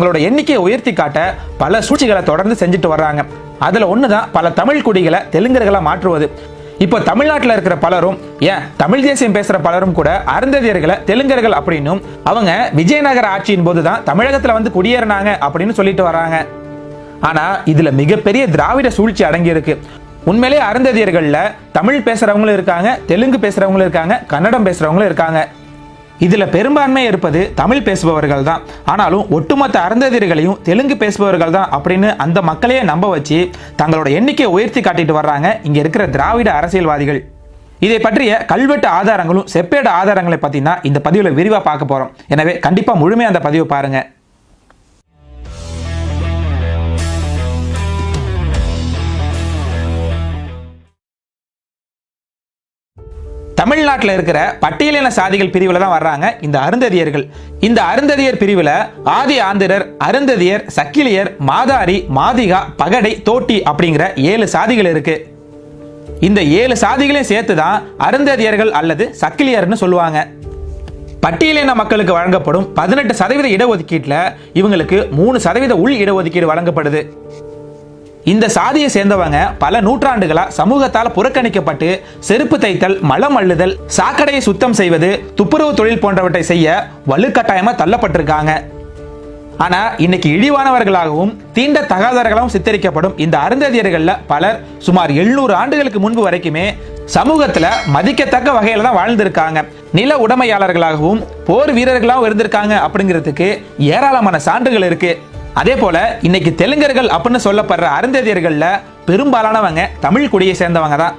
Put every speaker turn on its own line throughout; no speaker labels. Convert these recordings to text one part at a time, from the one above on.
உங்களோட எண்ணிக்கையை உயர்த்தி காட்ட பல சூழ்ச்சிகளை தொடர்ந்து செஞ்சுட்டு வர்றாங்க. அதுல ஒண்ணுதான் பல தமிழ் குடிகளை தெலுங்கர்களை மாற்றுவது. இப்போ தமிழ்நாட்டில் இருக்கிற பலரும் ஏன் தமிழ் தேசியம் பேசுற பலரும் கூட அருந்ததியர்களை தெலுங்கர்கள் அப்படின்னும் அவங்க விஜயநகர ஆட்சியின் போது தான் தமிழகத்துல வந்து குடியேறினாங்க அப்படின்னு சொல்லிட்டு வராங்க ஆனா இதுல மிகப்பெரிய திராவிட சூழ்ச்சி அடங்கி இருக்கு உண்மையிலே அருந்ததியர்கள்ல தமிழ் பேசுறவங்களும் இருக்காங்க தெலுங்கு பேசுறவங்களும் இருக்காங்க கன்னடம் பேசுறவங்களும் இருக்காங்க. இதில் பெரும்பான்மை இருப்பது தமிழ் பேசுபவர்கள் தான் ஆனாலும் ஒட்டுமொத்த அருந்ததிர்களையும் தெலுங்கு பேசுபவர்கள் தான் அப்படின்னு அந்த மக்களையே நம்ப வச்சு தங்களோட எண்ணிக்கையை உயர்த்தி காட்டிட்டு வர்றாங்க இங்கே இருக்கிற திராவிட அரசியல்வாதிகள். இதை பற்றிய கல்வெட்டு ஆதாரங்களும் செப்பேடு ஆதாரங்களை பற்றினா இந்த பதிவில் விரிவாக பார்க்க போகிறோம் எனவே கண்டிப்பாக முழுமையாக அந்த பதிவை பாருங்கள் தமிழ்நாட்டில் இருக்கிற பட்டியலின சாதிகள் பிரிவில் தான் வர்றாங்க. இந்த அருந்ததியர்கள். இந்த அருந்ததியர் பிரிவில் ஆதி ஆந்திரர் அருந்ததியர் சக்கிலியர் மாதாரி மாதிகா பகடை தோட்டி அப்படிங்கிற ஏழு சாதிகள் இருக்கு. இந்த ஏழு சாதிகளையும் சேர்த்து தான் அருந்ததியர்கள் அல்லது சக்கிலியர்னு சொல்லுவாங்க. பட்டியலின மக்களுக்கு வழங்கப்படும் பதினெட்டு சதவீத இடஒதுக்கீட்டில் இவங்களுக்கு மூணு சதவீத உள் இடஒதுக்கீடு வழங்கப்படுது. இந்த சாதியை சேர்ந்தவங்க பல நூற்றாண்டுகளா சமூகத்தால் புறக்கணிக்கப்பட்டு செருப்பு தைத்தல் மலம் அள்ளுதல் சாக்கடையை சுத்தம் செய்வது துப்புரவு தொழில் போன்றவற்றை செய்ய வலுக்கட்டாயமா தள்ளப்பட்டிருக்காங்க. ஆனா இன்னைக்கு இழிவானவர்களாகவும் தீண்ட தகாதவர்களாகவும் சித்தரிக்கப்படும் இந்த அருந்ததியர்கள்ல பலர் சுமார் 700 ஆண்டுகளுக்கு முன்பு வரைக்குமே சமூகத்துல மதிக்கத்தக்க வகையில தான் வாழ்ந்திருக்காங்க. நில உடைமையாளர்களாகவும் போர் வீரர்களாகவும் இருந்திருக்காங்க அப்படிங்கிறதுக்கு ஏராளமான சான்றுகள் இருக்கு. அதே போல இன்னைக்கு தெலுங்கர்கள் அப்படின்னு சொல்லப்படுற அருந்ததியர்கள்ல பெரும்பாலானவங்க தமிழ் குடியை சேர்ந்தவங்க தான்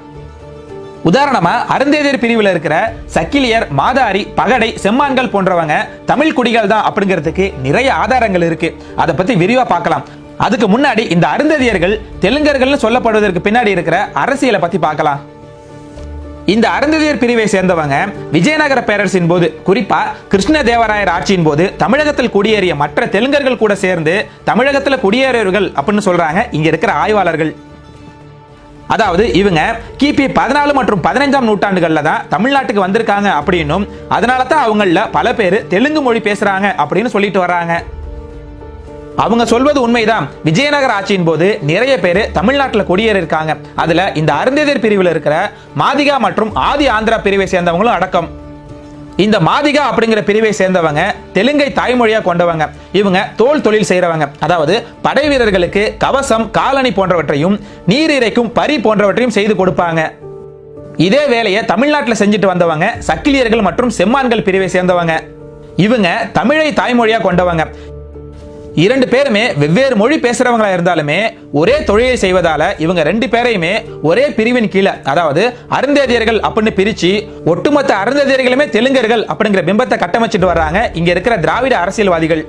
உதாரணமா அருந்தேதியர் பிரிவில் இருக்கிற சக்கிலியர் மாதாரி பகடை செம்மான்கள் போன்றவங்க தமிழ் குடிகள் தான் அப்படிங்கிறதுக்கு நிறைய ஆதாரங்கள் இருக்கு. அதை பத்தி விரிவா பார்க்கலாம். அதுக்கு முன்னாடி இந்த அருந்ததியர்கள் தெலுங்கர்கள்னு சொல்லப்படுவதற்கு பின்னாடி இருக்கிற அரசியலை பத்தி பார்க்கலாம். இந்த அருந்ததியர் பிரிவை சேர்ந்தவங்க விஜயநகர பேரரசின் போது குறிப்பா கிருஷ்ணதேவராயர் ஆட்சியின் போது தமிழகத்தில் குடியேறிய மற்ற தெலுங்கர்கள் கூட சேர்ந்து தமிழகத்தில் குடியேறியவர்கள் அப்படின்னு சொல்றாங்க. இங்க இருக்கிற ஆய்வாளர்கள். அதாவது இவங்க கிபி பதினாலு மற்றும் பதினைஞ்சாம் நூற்றாண்டுகளில் தான் தமிழ்நாட்டுக்கு வந்திருக்காங்க அப்படின்னும் அதனால தான் அவங்கள பல பேர் தெலுங்கு மொழி பேசுறாங்க அப்படின்னு சொல்லிட்டு வராங்க அவங்க சொல்வது உண்மைதான். விஜயநகர ஆட்சியின் போது நிறைய பேர் தமிழ்நாட்டில் குடியேறி இருக்காங்க அதுல இந்த அருந்ததியர் பிரிவில் இருக்கிற மாதிகா மற்றும் ஆதி ஆந்திரா பிரிவை சேர்ந்தவங்களும் அடக்கம். இந்த மாதிகா அப்படிங்கிற பிரிவை சேர்ந்தவங்க தெலுங்கை தாய்மொழியா கொண்டவங்க. இவங்க தோல் தொழில் செய்கிறவங்க அதாவது படை வீரர்களுக்கு கவசம் காலணி போன்றவற்றையும் நீர் இறைக்கும் பரி போன்றவற்றையும் செய்து கொடுப்பாங்க. இதே வேலையை தமிழ்நாட்டில் செஞ்சுட்டு வந்தவங்க சக்கிலியர்கள் மற்றும் செம்மான்கள் பிரிவை சேர்ந்தவங்க. இவங்க தமிழை தாய்மொழியா கொண்டவங்க. இரண்டு பேருமே வெவ்வேறு மொழி பேசுறவங்களா இருந்தாலுமே ஒரே தொழிலை செய்வதால இவங்க ரெண்டு பேரையுமே ஒரே பிரிவின் கீழே அதாவது அருந்ததியர்கள் அப்படின்னு பிரிச்சு ஒட்டுமொத்த அருந்ததியர்களுமே தெலுங்கர்கள் அப்படிங்கிற பிம்பத்தை கட்டமைச்சிட்டு வர்றாங்க. இங்க இருக்கிற திராவிட அரசியல்வாதிகள்.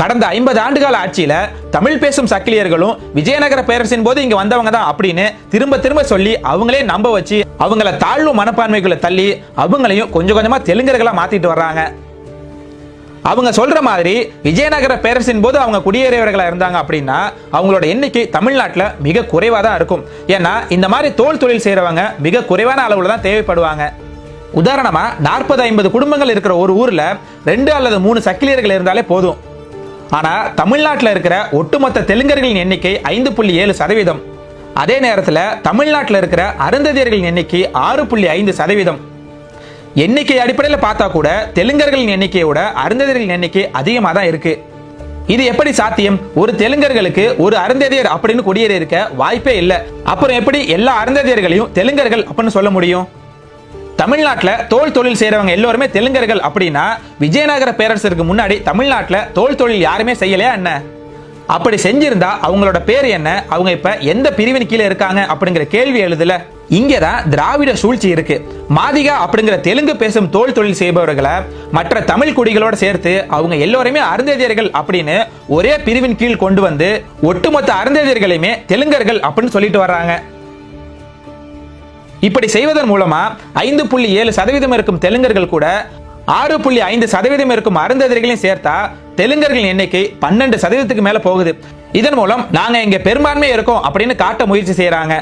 கடந்த ஐம்பது ஆண்டுகால ஆட்சியில தமிழ் பேசும் சக்கிலியர்களும் விஜயநகர பேரரசின் போது இங்க வந்தவங்க தான் அப்படின்னு திரும்ப திரும்ப சொல்லி அவங்களே நம்ப வச்சு அவங்கள தாழ்வு மனப்பான்மைக்குள்ள தள்ளி அவங்களையும் கொஞ்சம் கொஞ்சமா தெலுங்கர்களா மாத்திட்டு வர்றாங்க. அவங்க சொல்ற மாதிரி விஜயநகர பேரரசின் போது அவங்க குடியேறியவர்களா இருந்தாங்க அப்படின்னா அவங்களோட எண்ணிக்கை தமிழ்நாட்டில் மிக குறைவாக தான் இருக்கும். ஏன்னா இந்த மாதிரி தோல் தொழில் செய்கிறவங்க மிக குறைவான அளவில் தான் தேவைப்படுவாங்க. உதாரணமாக நாற்பது ஐம்பது குடும்பங்கள் இருக்கிற ஒரு ஊரில் ரெண்டு அல்லது மூணு சக்கிலியர்கள் இருந்தாலே போதும். ஆனால் தமிழ்நாட்டில் இருக்கிற ஒட்டுமொத்த தெலுங்கர்களின் எண்ணிக்கை ஐந்து புள்ளி ஏழு சதவீதம். அதே நேரத்தில் தமிழ்நாட்டில் இருக்கிற அருந்ததியர்களின் எண்ணிக்கை ஆறு புள்ளி ஐந்து சதவீதம். எண்ணிக்கை அடிப்படையில் பார்த்தா கூட தெலுங்கர்களின் எண்ணிக்கையோட அருந்ததியர்களின் எண்ணிக்கை அதிகமாக தான் இருக்கு. இது எப்படி சாத்தியம்? ஒரு தெலுங்கர்களுக்கு ஒரு அருந்ததியர் அப்படின்னு குடியேறி இருக்க வாய்ப்பே இல்லை. அப்புறம் எப்படி எல்லா அருந்ததியர்களையும் தெலுங்கர்கள் அப்படின்னு சொல்ல முடியும்? தமிழ்நாட்டில் தோல் தொழில் செய்கிறவங்க எல்லோருமே தெலுங்கர்கள் அப்படின்னா விஜயநகர பேரரசருக்கு முன்னாடி தமிழ்நாட்டில் தோல் தொழில் யாருமே செய்யலையா என்ன? அப்படி செஞ்சிருந்தா அவங்களோட பேர் என்ன? அவங்க இப்ப எந்த பிரிவின் கீழே இருக்காங்க அப்படிங்கிற கேள்வி எழுதுல. இங்கதான் திராவிட சூழ்ச்சி இருக்கு. மாதிகா அப்படிங்கிற தெலுங்கு பேசும் தோல் தொழில் செய்பவர்களை மற்ற தமிழ் குடிகளோட சேர்த்து அவங்க எல்லோருமே அருந்ததியர்கள் அப்படின்னு ஒரே பிரிவின் கீழ் கொண்டு வந்து ஒட்டுமொத்த அருந்ததியர்களையுமே தெலுங்கர்கள் அப்படின்னு சொல்லிட்டு வர்றாங்க. இப்படி செய்வதன் மூலமா ஐந்து புள்ளி ஏழு சதவீதம் இருக்கும் தெலுங்கர்கள் கூட ஆறு புள்ளி ஐந்து சதவீதம் இருக்கும் அருந்ததிகளையும் சேர்த்தா தெலுங்கர்களின் எண்ணிக்கை பன்னெண்டு சதவீதத்துக்கு மேல போகுது. இதன் மூலம் நாங்க இங்க பெரும்பான்மை இருக்கோம் அப்படின்னு காட்ட முயற்சி செய்யறாங்க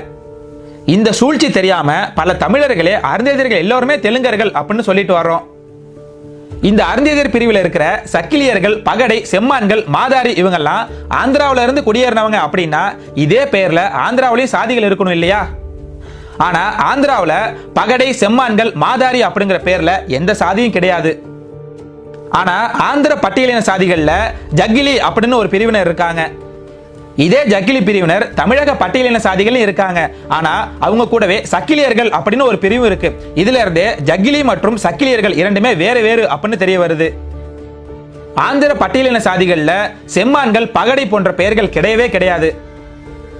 இந்த சூழ்ச்சி தெரியாம பல தமிழர்களே அருந்ததியர்கள் எல்லோருமே தெலுங்கர்கள் அப்படின்னு சொல்லிட்டு வர்றோம். இந்த அருந்ததியர் பிரிவில் இருக்கிற சக்கிலியர்கள் பகடை செம்மான்கள் மாதாரி இவங்கெல்லாம் ஆந்திராவில இருந்து குடியேறினவங்க அப்படின்னா இதே பேர்ல ஆந்திராவிலையும் சாதிகள் இருக்கணும் இல்லையா? ஆனா ஆந்திராவில் பகடை செம்மான்கள் மாதாரி அப்படிங்கிற பேர்ல எந்த சாதியும் கிடையாது. ஆனா ஆந்திர பட்டியலின சாதிகள்ல ஜக்கிலி அப்படின்னு ஒரு பிரிவினர் இருக்காங்க. இதே ஜக்கிலி பிரிவினர் தமிழக பட்டியலின சாதிகளும் இருக்காங்க. ஆனா அவங்க கூடவே சக்கிலியர்கள் அப்படின்னு ஒரு பிரிவு இருக்கு. இதுல இருந்து ஜக்கிலி மற்றும் சக்கிலியர்கள் இரண்டுமே வேறு வேறு அப்படின்னு தெரிய வருது. ஆந்திர பட்டியலின சாதிகள்ல செம்மான்கள் பகடை போன்ற பெயர்கள் கிடையவே கிடையாது.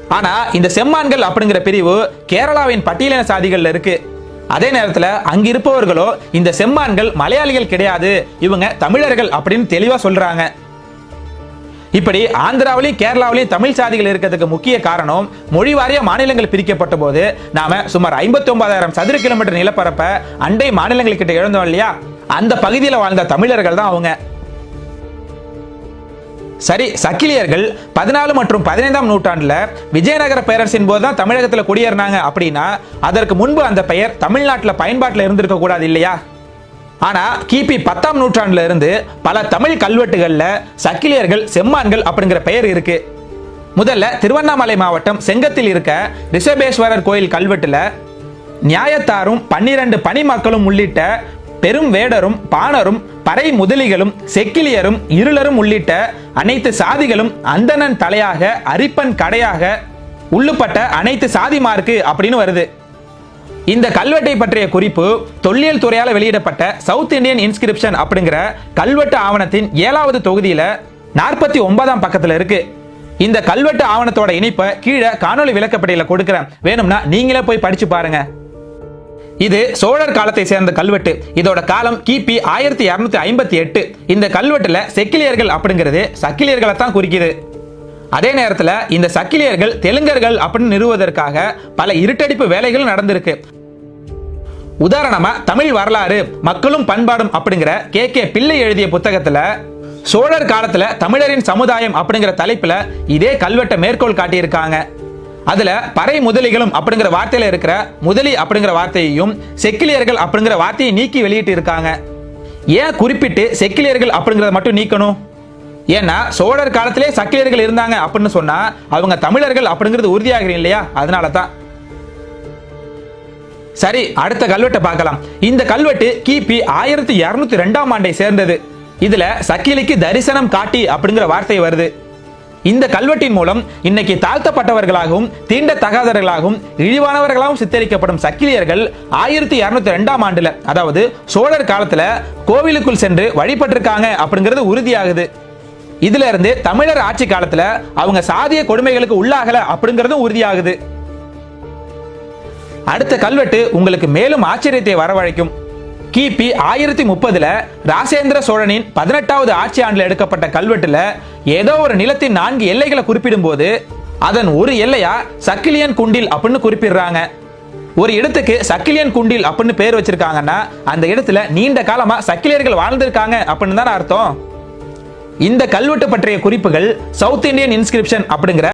ஆனா இந்த செம்மான்கள் அப்படிங்கிற பிரிவு கேரளாவின் பட்டியலின சாதிகள்ல இருக்கு. அதே நேரத்துல அங்க இருப்பவர்களோ இந்த செம்மான்கள் மலையாளிகள் கிடையாது. இவங்க தமிழர்கள் அப்படின்னு தெளிவா சொல்றாங்க. இப்படி ஆந்திராவிலையும் கேரளாவிலையும் தமிழ் சாதிகள் இருக்கிறதுக்கு முக்கிய காரணம் மொழி வாரிய மாநிலங்கள் பிரிக்கப்பட்ட போது நாம சுமார் ஐம்பத்தி ஒன்பதாயிரம் சதுர கிலோமீட்டர் நிலப்பரப்ப அண்டை மாநிலங்கள்கிட்ட இழந்தோம் இல்லையா? அந்த பகுதியில் வாழ்ந்த தமிழர்கள் தான் அவங்க. சரி சக்கிலியர்கள் பதினாலு மற்றும் பதினைந்தாம் நூற்றாண்டுல விஜயநகர பேரரசின் போது தான் தமிழகத்தில் குடியேறினாங்க அப்படின்னா அதற்கு முன்பு அந்த பெயர் தமிழ்நாட்டில் பயன்பாட்டில் இருந்திருக்க கூடாது இல்லையா? ஆனா கிபி பத்தாம் நூற்றாண்டுல இருந்து பல தமிழ் கல்வெட்டுகள்ல சக்கிலியர்கள் செம்மான்கள் அப்படிங்கிற பெயர் இருக்கு. முதல்ல திருவண்ணாமலை மாவட்டம் செங்கத்தில் இருக்க ரிஷபேஸ்வரர் கோயில் கல்வெட்டுல நியாயத்தாரும் பன்னிரண்டு பணி மக்களும் உள்ளிட்ட பெரும் வேடரும் பாணரும் பறை முதலிகளும் செக்கிலியரும் இருளரும் உள்ளிட்ட அனைத்து சாதிகளும் அந்தணன் தலையாக அரிப்பன் கடையாக உள்ளுப்பட்ட அனைத்து சாதிமார்க்கு அப்படின்னு வருது. இந்த கல்வெட்டை பற்றிய குறிப்பு தொல்லியல் துறையால் வெளியிடப்பட்ட சவுத் இந்தியன் இன்ஸ்கிரிப்ஷன் அப்படிங்கிற கல்வெட்டு ஆவணத்தின் ஏழாவது தொகுதியில நாற்பத்தி ஒன்பதாம் பக்கத்துல இருக்கு. இந்த கல்வெட்டு ஆவணத்தோட இணைப்பை கீழே காணொளி விளக்கப்பட்டியல கொடுக்குறேன். வேணும்னா நீங்களே போய் படிச்சு பாருங்க. இது சோழர் காலத்தை சேர்ந்த கல்வெட்டு. இதோட காலம் கிபி ஆயிரத்தி இருநூத்தி ஐம்பத்தி எட்டு. இந்த கல்வெட்டுல செக்கிலியர்கள் அப்படிங்கிறது சக்கிலியர்களை தான் குறிக்குது. அதே நேரத்தில் இந்த சக்கிலியர்கள் தெலுங்கர்கள் அப்படின்னு நிறுவுவதற்காக பல இருட்டடிப்பு வேலைகள் நடந்திருக்கு. உதாரணமா தமிழ் வரலாறு மக்களும் பண்பாடும் அப்படிங்கிற கே. கே. பிள்ளை எழுதிய புத்தகத்துல சோழர் காலத்துல தமிழரின் சமுதாயம் அப்படிங்கிற தலைப்புல இதே கல்வெட்டை மேற்கோள் காட்டியிருக்காங்க. அதுல பறை முதலிகளும் அப்படிங்கிற வார்த்தையில இருக்கிற முதலி அப்படிங்கிற வார்த்தையையும் செக்கிலியர்கள் அப்படிங்கிற வார்த்தையை நீக்கி வெளியிட்டு இருக்காங்க. ஏன் குறிப்பிட்டு செக்கிலியர்கள் அப்படிங்கறத மட்டும் நீக்கணும்? ஏன்னா சோழர் காலத்திலே சக்கிலியர்கள் இருந்தாங்க அப்படின்னு சொன்னா அவங்க தமிழர்கள் அப்படிங்கிறது உறுதியாகிறீங்க இல்லையா? அதனால தான் சரி அடுத்த கல்வெட்டை பார்க்கலாம். இந்த கல்வெட்டு கிபி ஆயிரத்தி இரநூத்தி ரெண்டாம் ஆண்டை சேர்ந்தது. இதுல சக்கிலிக்கு தரிசனம் காட்டி அப்படிங்கிற வார்த்தை வருது. இந்த கல்வெட்டின் மூலம் இன்னைக்கு தாழ்த்தப்பட்டவர்களாகவும் தீண்டத்தகாதவர்களாகவும் இழிவானவர்களாகவும் சித்தரிக்கப்படும் சக்கிலியர்கள் ஆயிரத்தி இருநூத்தி ரெண்டாம் ஆண்டுல அதாவது சோழர் காலத்துல கோவிலுக்குள் சென்று வழிபட்டிருக்காங்க அப்படிங்கிறது உறுதியாகுது. இதுல இருந்து தமிழர் ஆட்சி காலத்துல அவங்க சாதிய கொடுமைகளுக்கு உள்ளாகல அப்படிங்கிறதும் உறுதியாகுது. அடுத்த கல்வெட்டு உங்களுக்கு மேலும் ஆச்சரியத்தை வரவழைக்கும். கிபி ஆயிரத்தி முப்பதுல ராசேந்திர சோழனின் பதினெட்டாவது ஆட்சி ஆண்டில் எடுக்கப்பட்ட கல்வெட்டுல ஏதோ ஒரு நிலத்தின் நான்கு எல்லைகளை குறிப்பிடும் போது அதன் ஒரு எல்லையா சக்கிலியன் குண்டில் அப்படின்னு குறிப்பிடுறாங்க. ஒரு இடத்துக்கு சக்கிலியன் குண்டில் அப்படின்னு பேர் வச்சிருக்காங்கன்னா அந்த இடத்துல நீண்ட காலமா சக்கிலியர்கள் வாழ்ந்திருக்காங்க அப்படின்னு தானே அர்த்தம். இந்த கல்வெட்டு பற்றிய குறிப்புகள் சவுத் இந்தியன் இன்ஸ்கிரிப்ஷன் அப்படிங்கிற